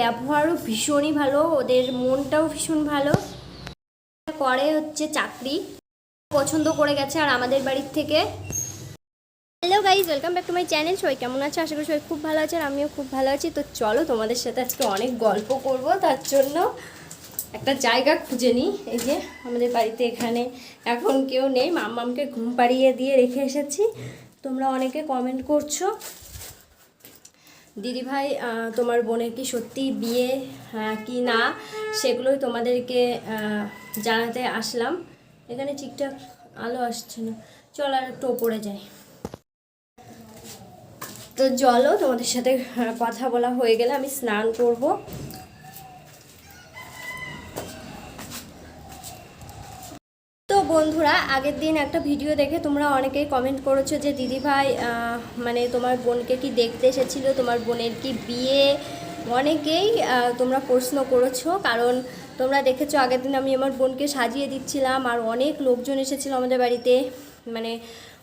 ব্যবহারও ভীষণই ভালো, ওদের মনটাও ভীষণ ভালো। করে হচ্ছে চাকরি, পছন্দ করে গেছে আর আমাদের বাড়ির থেকে। Hello guys welcome back to my channel সবাই কেমন আছে? আশা করি সবাই খুব ভালো আছে আর আমিও খুব ভালো আছি। তো চলো তোমাদের সাথে আজকে অনেক গল্প করব। তার জন্য একটা জায়গা খুঁজে নিই। এই যে আমাদের বাড়িতে এখানে এখন কেউ নেই। মাম্মামকে ঘুম পাড়িয়ে দিয়ে রেখে এসেছি। তোমরা অনেকে কমেন্ট করছ। দিদিভাই তোমার বোনের কি সত্যি বিয়ে আহ, কি না সেগুলোই তোমাদেরকে জানাতে আসলাম। এখানে ঠিকঠাক আলো আসছে না। চল আর একটু ওপরে যাই। তো জলও তোমাদের সাথে কথা বলা হয়ে গেলে আমি স্নান করব। বন্ধুরা আগের দিন একটা ভিডিও দেখে তোমরা অনেকেই কমেন্ট করেছ যে দিদিভাই আহ, মানে তোমার বোনকে কি দেখতে এসেছিল? তোমার বোনের কি বিয়ে? অনেকেই তোমরা প্রশ্ন করেছ। কারণ তোমরা দেখেছ আগের দিন আমি আমার বোনকে সাজিয়ে দিচ্ছিলাম আর অনেক লোকজন এসেছিল আমাদের বাড়িতে। মানে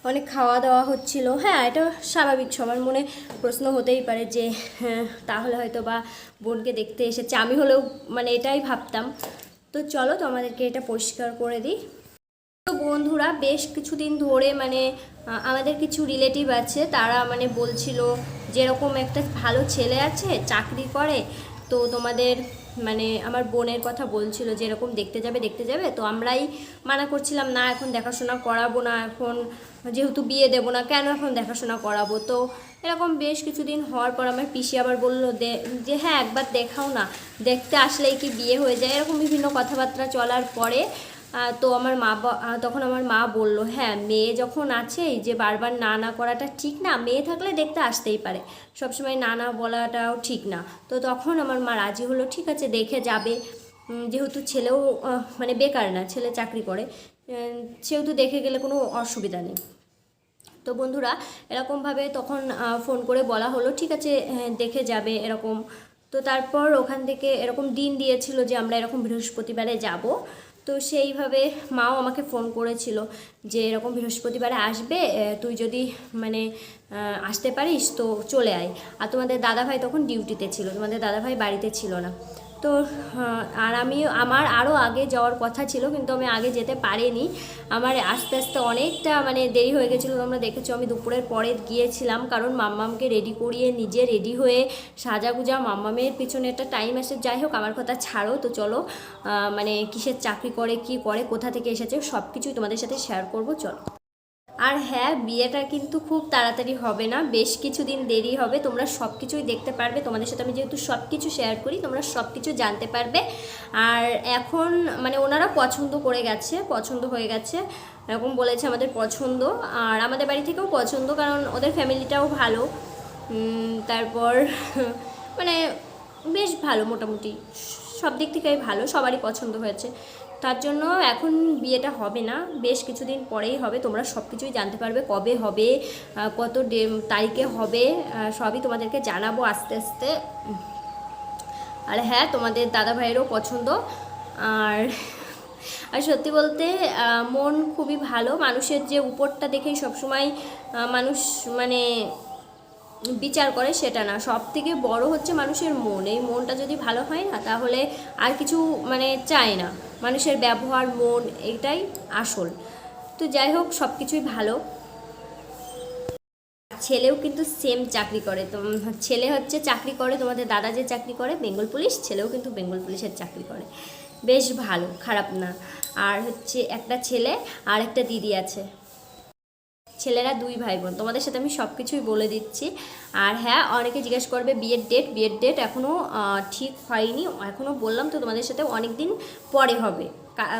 অনেক খাওয়া দাওয়া হচ্ছিল। হ্যাঁ এটা স্বাভাবিক। সবার মনে প্রশ্ন হতেই পারে যে হ্যাঁ, তাহলে হয়তো বা বোনকে দেখতে এসেছে। আমি হলেও মানে এটাই ভাবতাম। তো চলো তোমাদেরকে এটা পরিষ্কার করে দিই। তো বন্ধুরা বেশ কিছুদিন ধরে মানে আমাদের কিছু রিলেটিভ আছে, তারা মানে বলছিল যেরকম একটা ভালো ছেলে আছে, চাকরি করে, তো তোমাদের মানে আমার বোনের কথা বলছিল যে এরকম দেখতে যাবে দেখতে যাবে, তো আমরাই মানা করছিলাম, না, এখন দেখাশোনা করাবো না, এখন যেহেতু বিয়ে দেবো না, কেন এখন দেখাশোনা করাবো? তো এরকম বেশ কিছুদিন হওয়ার পর আমার পিসি আবার বলল যে হ্যাঁ একবার দেখাও না, দেখতে আসলেই কি বিয়ে হয়ে যায়? এরকম বিভিন্ন কথাবার্তা চলার পরে তো আমার মা তখন আমার মা বলল হ্যাঁ মেয়ে যখন আছে যে বারবার না না করাটা ঠিক না মেয়ে থাকলে দেখতে আসতেই পারে। সবসময় না না বলাটাও ঠিক না। তো তখন আমার মা রাজি হলো ঠিক আছে দেখে যাবে। যেহেতু ছেলেও মানে বেকার না ছেলে চাকরি করে সেহেতু দেখে গেলে কোনো অসুবিধা নেই। তো বন্ধুরা এরকমভাবে তখন ফোন করে বলা হলো ঠিক আছে হ্যাঁ, দেখে যাবে এরকম। তো তারপর ওখান থেকে এরকম দিন দিয়েছিল যে আমরা এরকম বৃহস্পতিবারে যাব। তো সেইভাবে মাও আমাকে ফোন করেছিল যে এরকম বৃহস্পতিবারে আসবে তুই যদি মানে আসতে পারিস তো চলে আয়। আর তোমাদের দাদাভাই তখন ডিউটিতে ছিল, তোমাদের দাদাভাই বাড়িতে ছিল না। তো আর আমি আমার আরও আগে যাওয়ার কথা ছিল, কিন্তু আমি আগে যেতে পারিনি। আমার আস্তে আস্তে অনেকটা মানে দেরি হয়ে গেছিল, তোমরা দেখেছ, আমি দুপুরের পরে গিয়েছিলাম, কারণ মাম্মামকে রেডি করিয়ে নিজে রেডি হয়ে সাজাগুজা মাম্মামের পিছনে একটা টাইম আসে। যাই হোক, আমার কথা ছাড়ো, তো চলো মানে কিসের চাকরি করে, কি করে, কোথা থেকে এসেছে সব কিছুই তোমাদের সাথে শেয়ার করব, চলো। আর হ্যাঁ বিয়েটা কিন্তু খুব তাড়াতাড়ি হবে না, বেশ কিছুদিন দেরি হবে, তোমরা সব কিছুই দেখতে পারবে, তোমাদের সাথে আমি যেহেতু সব কিছু শেয়ার করি, তোমরা সব কিছু জানতে পারবে। আর এখন মানে ওনারা পছন্দ করে গেছে, পছন্দ হয়ে গেছে, এরকম বলেছে আমাদের পছন্দ, আর আমাদের বাড়ি থেকেও পছন্দ, কারণ ওদের ফ্যামিলিটাও ভালো। তারপর মানে বেশ ভালো মোটামুটি সব দিক থেকেই ভালো, সবারই পছন্দ হয়েছে। তার জন্য এখন বিয়েটা হবে না। বেশ কিছুদিন পরেই হবে। তোমরা সব কিছুই জানতে পারবে কবে হবে কত তারিখে হবে সবই তোমাদেরকে জানাব আস্তে আস্তে। আর হ্যাঁ তোমাদের দাদা ভাইয়েরও পছন্দ। আর আর সত্যি বলতে মন খুবই ভালো। মানুষের যে উপরটা দেখেই সবসময় মানুষ মানে বিচার করে সেটা না। সব থেকে বড় হচ্ছে মানুষের মন। এই মনটা যদি ভালো হয় না, তাহলে আর কিছু মানে চায় না। মানুষের ব্যবহার, মন এটাই আসল। তো যাই হোক সব কিছুই ভালো। ছেলেও কিন্তু সেম চাকরি করে। তো ছেলে হচ্ছে চাকরি করে, তোমাদের দাদা যে চাকরি করে, বেঙ্গল পুলিশ, ছেলেও কিন্তু বেঙ্গল পুলিশের চাকরি করে। বেশ ভালো, খারাপ না। আর হচ্ছে একটা ছেলে, আর একটা দিদি আছে। ছেলেরা দুই ভাই বোন। তোমাদের সাথে আমি সব কিছুই বলে দিচ্ছি। আর হ্যাঁ অনেকে জিজ্ঞেস করবে বিয়ের ডেট বিয়ের ডেট এখনও ঠিক হয়নি। এখনও বললাম তো তোমাদের সাথে অনেক দিন পরে হবে।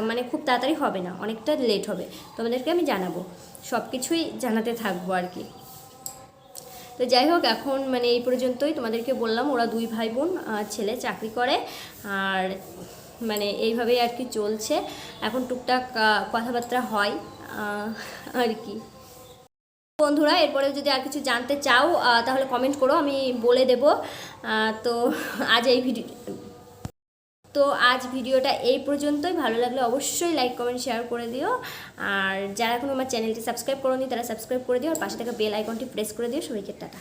মানে খুব তাড়াতাড়ি হবে না, অনেকটা লেট হবে। তোমাদেরকে আমি জানাব। সব কিছুই জানাতে থাকব আর কি। তো যাই হোক, এখন মানে এই পর্যন্তই তোমাদেরকে বললাম, ওরা দুই ভাই বোন ছেলে চাকরি করে। আর মানে এইভাবেই আর কি চলছে। এখন টুকটাক কথাবার্তা হয় আর কি। বন্ধুরা, এরপরে যদি আর কিছু জানতে চাও তাহলে কমেন্ট করো, আমি বলে দেব। তো আজ এই ভিডিও তো আজ ভিডিওটা এই পর্যন্তই। ভালো লাগলে অবশ্যই লাইক কমেন্ট শেয়ার করে দিও। আর যারা এখন আমার চ্যানেলটি সাবস্ক্রাইব করোনি, তারা সাবস্ক্রাইব করে দিও। আর পাশে থাকা বেল আইকনটি প্রেস করে দিও। সবাইকে টাটা।